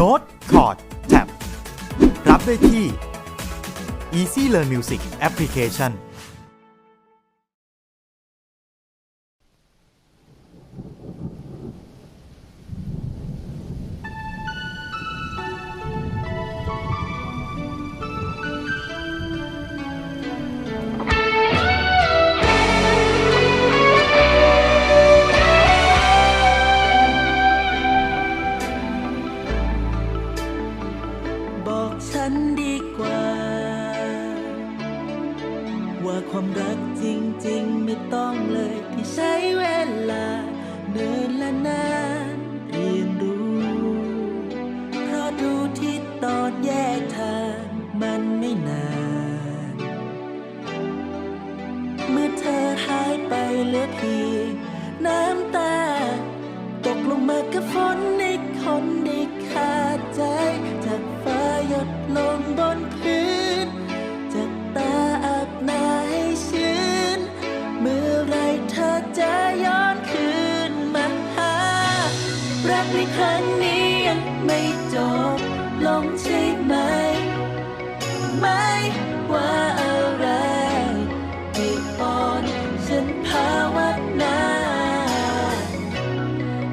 Note Chord Tab รับได้ที่ Easy Learn Music Application ว่าความรักจริงๆ ไม่ต้องเลยที่ใช้เวลา เนินและนานเรียนรู้ เพราะดูที่ตอนแยกทางมันไม่นาน เมื่อเธอหายไปเหลือเพียงน้ำตา ตกลงมากับฝนในคนได้ขาดใจ ไม่ว่าอะไรให้อ่อนฉันภาวนา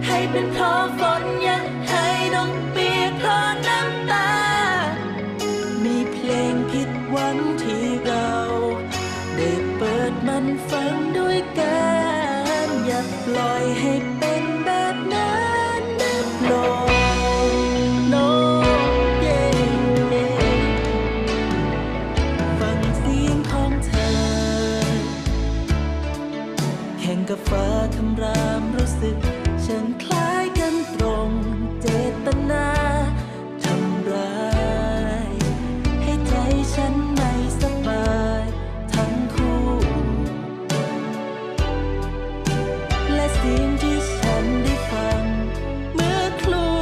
ให้เป็นเพราะฝนยังให้ต้องเปียกเพราะน้ำ งกับฟ้าคำรามรู้สึก ฉันคล้ายกันตรงเจตนาทำร้าย ให้ใจฉันไม่สบายทั้งคู่ และเสียงที่ฉันได้ฟัง เมื่อครู่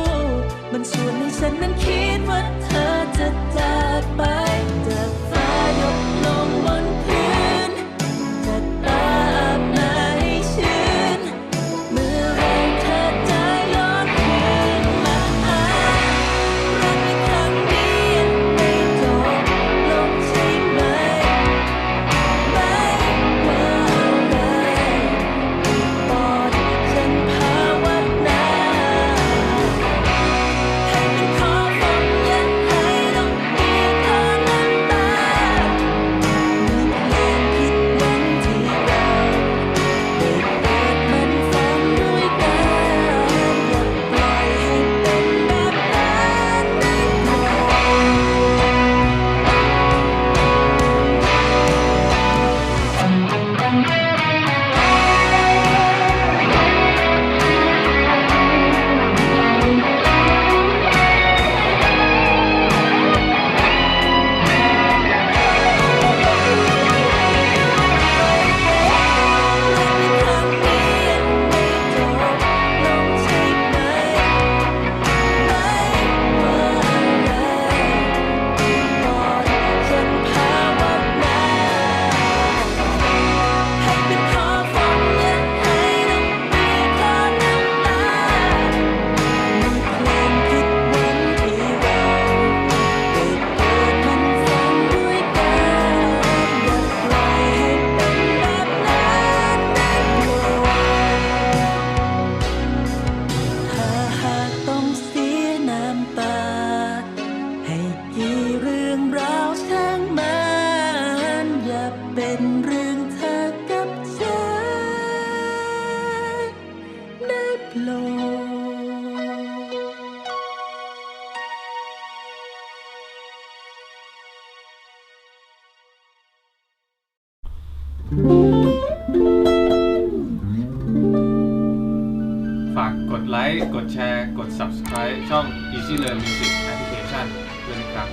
มันชวนให้ฉันนั้นคิดว่าเธอจะจากไป ค์ กดแชร์ กด Subscribe ช่อง Easy Learn Music Application ด้วยนะครับ